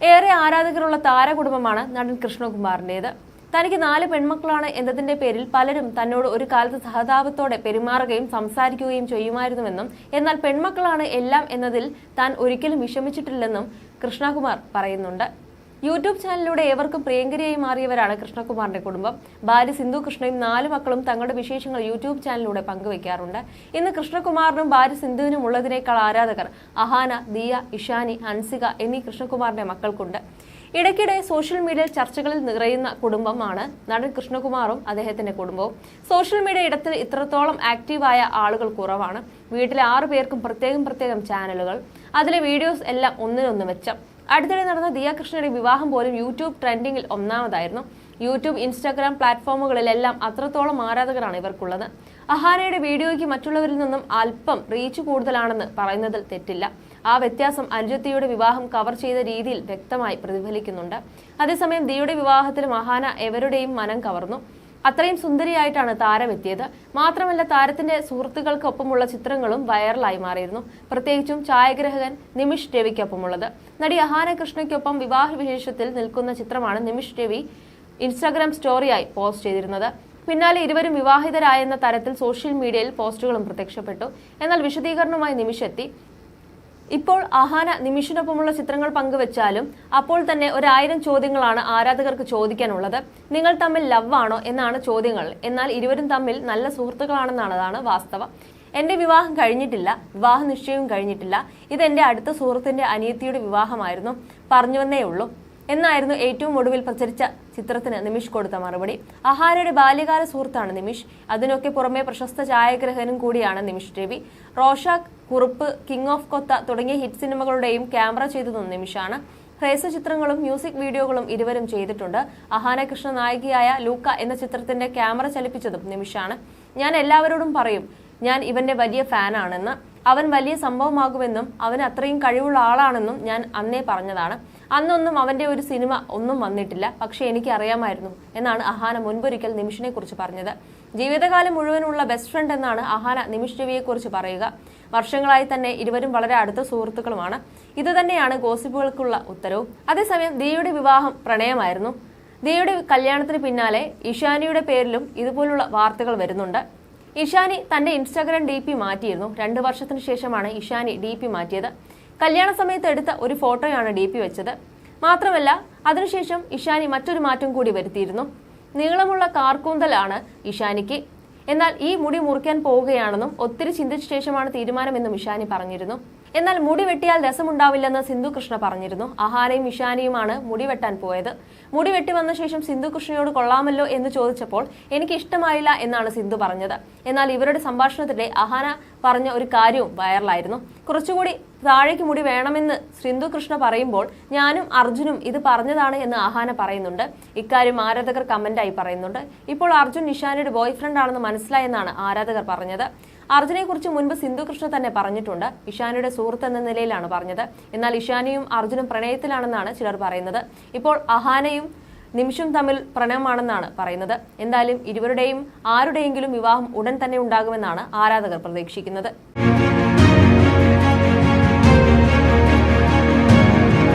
ഏറെ ആരാധകരുള്ള താരകുടുംബമാണ് നടൻ കൃഷ്ണകുമാറിന്റേത് തനിക്ക് നാല് പെൺമക്കളാണ് എന്നതിന്റെ പേരിൽ പലരും തന്നോട് ഒരു കാലത്ത് സഹതാപത്തോടെ പെരുമാറുകയും സംസാരിക്കുകയും ചെയ്യുമായിരുന്നുവെന്നും എന്നാൽ പെൺമക്കളാണ് എല്ലാം എന്നതിൽ താൻ ഒരിക്കലും വിഷമിച്ചിട്ടില്ലെന്നും കൃഷ്ണകുമാർ പറയുന്നുണ്ട്. യൂട്യൂബ് ചാനലിലൂടെ ഏവർക്കും പ്രിയങ്കരിയായി മാറിയവരാണ് കൃഷ്ണകുമാറിന്റെ കുടുംബം. ഭാര്യ സിന്ധു കൃഷ്ണയും നാല് മക്കളും തങ്ങളുടെ വിശേഷങ്ങൾ യൂട്യൂബ് ചാനലിലൂടെ പങ്കുവയ്ക്കാറുണ്ട്. ഇന്ന് കൃഷ്ണകുമാറിനും ഭാര്യ സിന്ധുവിനും ഉള്ളതിനേക്കാൾ ആരാധകർ അഹാന ദിയ ഇഷാനി ഹൻസിക എന്നീ കൃഷ്ണകുമാറിന്റെ മക്കൾക്കുണ്ട്. ഇടയ്ക്കിടെ സോഷ്യൽ മീഡിയ ചർച്ചകളിൽ നിറയുന്ന കുടുംബമാണ് നടൻ കൃഷ്ണകുമാറും അദ്ദേഹത്തിന്റെ കുടുംബവും. സോഷ്യൽ മീഡിയ ഇടത്തിൽ ഇത്രത്തോളം ആക്റ്റീവായ ആളുകൾ കുറവാണ്. വീട്ടിലെ ആറു പേർക്കും പ്രത്യേകം പ്രത്യേകം ചാനലുകൾ. അതിലെ വീഡിയോസ് എല്ലാം ഒന്നിനൊന്ന് മെച്ചം. അടുത്തിടെ നടന്ന ദിയ കൃഷ്ണയുടെ വിവാഹം പോലും യൂട്യൂബ് ട്രെൻഡിങ്ങിൽ ഒന്നാമതായിരുന്നു. യൂട്യൂബ് ഇൻസ്റ്റാഗ്രാം പ്ലാറ്റ്ഫോമുകളിലെല്ലാം അത്രത്തോളം ആരാധകരാണ് ഇവർക്കുള്ളത്. അഹാനയുടെ വീഡിയോയ്ക്ക് മറ്റുള്ളവരിൽ നിന്നും അല്പം റീച്ച് കൂടുതലാണെന്ന് പറയുന്നതിൽ തെറ്റില്ല. ആ വ്യത്യാസം അനുജത്തിയുടെ വിവാഹം കവർ ചെയ്ത രീതിയിൽ വ്യക്തമായി പ്രതിഫലിക്കുന്നുണ്ട്. അതേസമയം ദിയുടെ വിവാഹത്തിലും അഹാന എവരുടെയും മനം കവർന്നു. അത്രയും സുന്ദരിയായിട്ടാണ് താരം എത്തിയത് മാത്രമല്ല താരത്തിന്റെ സുഹൃത്തുക്കൾക്കൊപ്പമുള്ള ചിത്രങ്ങളും വൈറലായി മാറിയിരുന്നു. പ്രത്യേകിച്ചും ഛായാഗ്രഹകൻ നിമിഷ് രവിക്കൊപ്പമുള്ളത്. നടി അഹാന കൃഷ്ണയ്ക്കൊപ്പം വിവാഹ വിശേഷത്തിൽ നിൽക്കുന്ന ചിത്രമാണ് നിമിഷ് രവി ഇൻസ്റ്റാഗ്രാം സ്റ്റോറിയായി പോസ്റ്റ് ചെയ്തിരുന്നത്. പിന്നാലെ ഇരുവരും വിവാഹിതരായെന്ന തരത്തിൽ സോഷ്യൽ മീഡിയയിൽ പോസ്റ്റുകളും പ്രത്യക്ഷപ്പെട്ടു. എന്നാൽ വിശദീകരണവുമായി നിമിഷ് എത്തി. ഇപ്പോൾ അഹാന നിമിഷിനൊപ്പമുള്ള ചിത്രങ്ങൾ പങ്കുവച്ചാലും അപ്പോൾ തന്നെ ഒരായിരം ചോദ്യങ്ങളാണ് ആരാധകർക്ക് ചോദിക്കാനുള്ളത്. നിങ്ങൾ തമ്മിൽ ലവ് ആണോ എന്നാണ് ചോദ്യങ്ങൾ. എന്നാൽ ഇരുവരും തമ്മിൽ നല്ല സുഹൃത്തുക്കളാണെന്നാണ് വാസ്തവം. എന്റെ വിവാഹം കഴിഞ്ഞിട്ടില്ല. വിവാഹ നിശ്ചയവും കഴിഞ്ഞിട്ടില്ല. ഇത് എന്റെ അടുത്ത സുഹൃത്തിന്റെ അനിയത്തിയുടെ വിവാഹമായിരുന്നു. പറഞ്ഞു പറഞ്ഞുവന്നേ ഉള്ളൂ. എന്നായിരുന്നു ഏറ്റവും ഒടുവിൽ പ്രചരിച്ച ചിത്രത്തിന് നിമിഷ് കൊടുത്ത മറുപടി. അഹാനയുടെ ബാല്യകാല സുഹൃത്താണ് നിമിഷ്. അതിനൊക്കെ പുറമെ പ്രശസ്ത ഛായാഗ്രഹനും കൂടിയാണ് Nimish Ravi. Rorschach Kurup king of Kotha തുടങ്ങിയ ഹിറ്റ് സിനിമകളുടെയും ക്യാമറ ചെയ്തതും നിമിഷാണ്. ഹ്രസ്വ ചിത്രങ്ങളും മ്യൂസിക് വീഡിയോകളും ഇരുവരും ചെയ്തിട്ടുണ്ട്. അഹാന കൃഷ്ണ നായികയായ ലൂക്ക എന്ന ചിത്രത്തിന്റെ ക്യാമറ ചലിപ്പിച്ചതും നിമിഷാണ്. ഞാൻ എല്ലാവരോടും പറയും ഞാൻ ഇവന്റെ വലിയ ഫാനാണെന്ന്. അവൻ വലിയ സംഭവമാകുമെന്നും അവൻ അത്രയും കഴിവുള്ള ആളാണെന്നും ഞാൻ അന്നേ പറഞ്ഞതാണ്. അന്നൊന്നും അവന്റെ ഒരു സിനിമ ഒന്നും വന്നിട്ടില്ല. പക്ഷെ എനിക്ക് അറിയാമായിരുന്നു എന്നാണ് അഹാന മുൻപൊരിക്കൽ നിമിഷിനെ കുറിച്ച് പറഞ്ഞത്. ജീവിതകാലം മുഴുവനുള്ള ബെസ്റ്റ് ഫ്രണ്ട് എന്നാണ് അഹാന നിമിഷ് രവിയെ കുറിച്ച് പറയുക. വർഷങ്ങളായി തന്നെ ഇരുവരും വളരെ അടുത്ത സുഹൃത്തുക്കളുമാണ്. ഇതുതന്നെയാണ് ഗോസിപ്പുകൾക്കുള്ള ഉത്തരവും. അതേസമയം ദിയയുടെ വിവാഹം പ്രണയമായിരുന്നു. ദിയയുടെ കല്യാണത്തിന് പിന്നാലെ ഇഷാനിയുടെ പേരിലും ഇതുപോലുള്ള വാർത്തകൾ വരുന്നുണ്ട്. ഇഷാനി തന്റെ ഇൻസ്റ്റാഗ്രാം ഡി പി മാറ്റിയിരുന്നു. രണ്ടു വർഷത്തിന് ശേഷമാണ് ഇഷാനി ഡി പി മാറ്റിയത്. കല്യാണ സമയത്ത് എടുത്ത ഒരു ഫോട്ടോയാണ് ഡി പി വെച്ചത്. മാത്രമല്ല അതിനുശേഷം ഇഷാനി മറ്റൊരു മാറ്റം കൂടി വരുത്തിയിരുന്നു. നീളമുള്ള കാർക്കൂന്തലാണ് ഇഷാനിക്ക് എന്നാൽ ഈ മുടി മുറിക്കാൻ പോവുകയാണെന്നും ഒത്തിരി ചിന്തിച്ച ശേഷമാണ് തീരുമാനമെന്നും ഇഷാനി പറഞ്ഞിരുന്നു. എന്നാൽ മുടി വെട്ടിയാൽ രസമുണ്ടാവില്ലെന്ന് സിന്ധു കൃഷ്ണ പറഞ്ഞിരുന്നു. അഹാനയും ഇഷാനിയുമാണ് മുടി വെട്ടാൻ പോയത്. മുടി വെട്ടി വന്ന ശേഷം സിന്ധു കൃഷ്ണയോട് കൊള്ളാമല്ലോ എന്ന് ചോദിച്ചപ്പോൾ എനിക്ക് ഇഷ്ടമായില്ല എന്നാണ് സിന്ധു പറഞ്ഞത്. എന്നാൽ ഇവരുടെ സംഭാഷണത്തിലെ അഹാന പറഞ്ഞ ഒരു കാര്യവും വൈറലായിരുന്നു. കുറച്ചുകൂടി താഴേക്ക് മുടി വേണമെന്ന് സിന്ധു കൃഷ്ണ പറയുമ്പോൾ ഞാനും അർജുനും ഇത് പറഞ്ഞതാണ് എന്ന് ആഹാന പറയുന്നുണ്ട്. ഇക്കാര്യം ആരാധകർ കമന്റായി പറയുന്നുണ്ട്. ഇപ്പോൾ അർജുൻ നിഷാനയുടെ ബോയ് ഫ്രണ്ട് ആണെന്ന് മനസ്സിലായെന്നാണ് ആരാധകർ പറഞ്ഞത്. അർജുനെ കുറിച്ച് മുൻപ് സിന്ധു കൃഷ്ണ തന്നെ പറഞ്ഞിട്ടുണ്ട്. ഇഷാനിയുടെ സുഹൃത്ത് എന്ന നിലയിലാണ് പറഞ്ഞത്. എന്നാൽ ഇഷാനിയും അർജുനും പ്രണയത്തിലാണെന്നാണ് ചിലർ പറയുന്നത്. ഇപ്പോൾ അഹാനയും നിമിഷം തമ്മിൽ പ്രണയമാണെന്നാണ് പറയുന്നത്. എന്തായാലും ഇരുവരുടെയും ആരുടെയെങ്കിലും വിവാഹം ഉടൻ തന്നെ ഉണ്ടാകുമെന്നാണ് ആരാധകർ പ്രതീക്ഷിക്കുന്നത്.